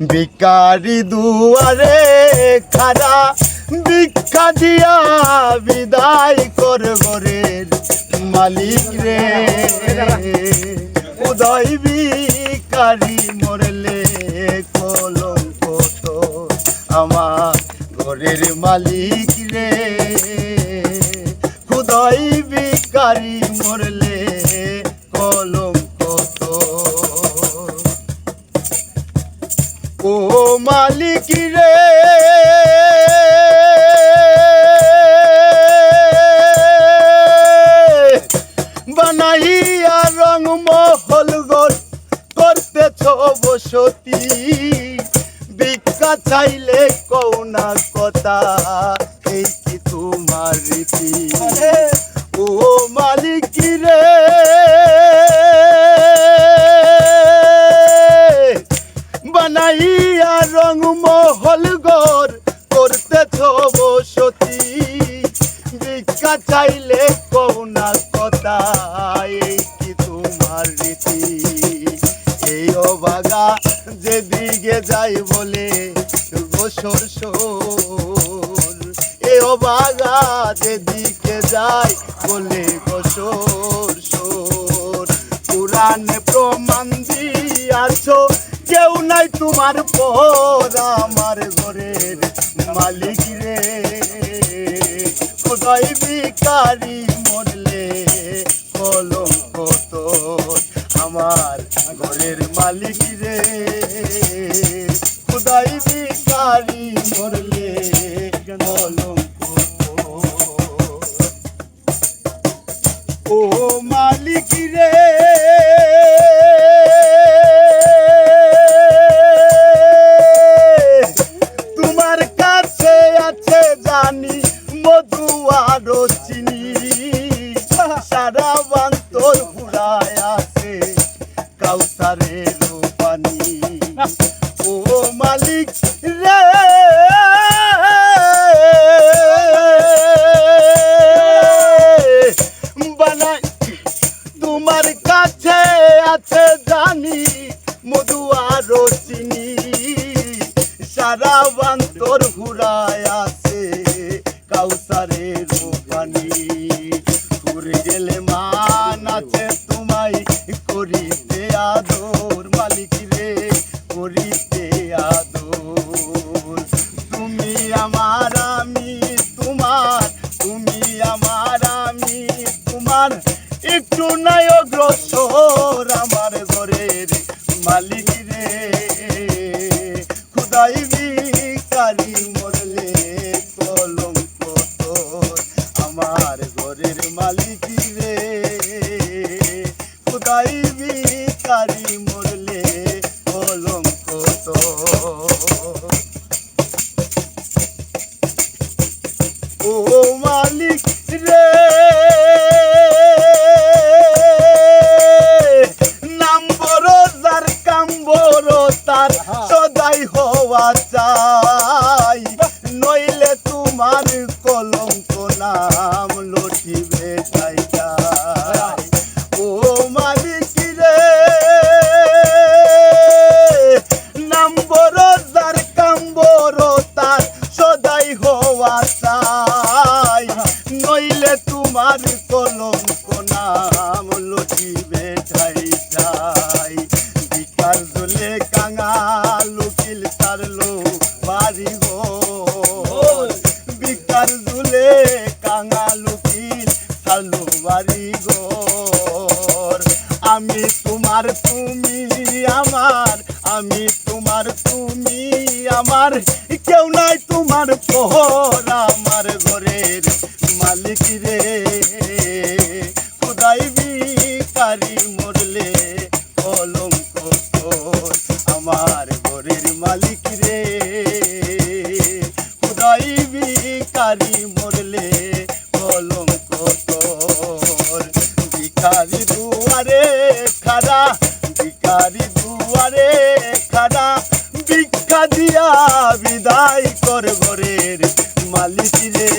ভিকারি দুয়ারে খারা, ভিক্ষা দিয়া বিদায় কর গরের মালিক রে। উদয় ভিকারি মরলে কলঙ্ক তো আমার ঘরের মালিক রে। খুদয় ভিকারি মরলে ও মালিক রে। বানাইয়া রং মহল গর করতেছ বসতি। ভিক্ষা চাইলে কৌনা কথা। কৌনা কথা, এই কি তোমার রীতি? এই অবাগা যাই বলে গোসর সোর এ অবাগা যেদিকে যাই বলে গোসর সোর পুরাণে প্রমাণ কেউ নাই তোমার পর আমার ঘরের মালিক রে কোথায় মরলে? কলঙ্ক তোর আমার ঘরের মালিক রে? কোথায় ভিকারি মরলে আরও চিনি। সারা বান্তর ফুরায় আছে কাউসারের পানি। ও মালিক রে! ঘরের মালিক রে। খুদাই ভিকারি মরলে কলঙ্ক তোর ও মালিক রে নাম বড় যার কাম বড় তার সদাই হওয়া চাই। নইলে তোমার কলঙ্ক নাম নাম ঠাই কাঙাল উকিল তারলো বাড়ি গো বিকাল জুলে কাঙাল উকিল তারলো বাড়ি আমি তোমার, তুমি আমার, আমি তোমার, তুমি আমার। কেউ নাই তোমার পহর আমার ঘরের মালিক রে। ভিকারি মরলে কলঙ্ক আমার ঘরের মালিক রে, খুদাই ভিকারি মরলে কলঙ্ক ভিকারি দুয়ারে খারা ভিকারি দুয়ারে খারা ভিক্ষা দিয়া বিদায় কর ঘরের মালিক রে।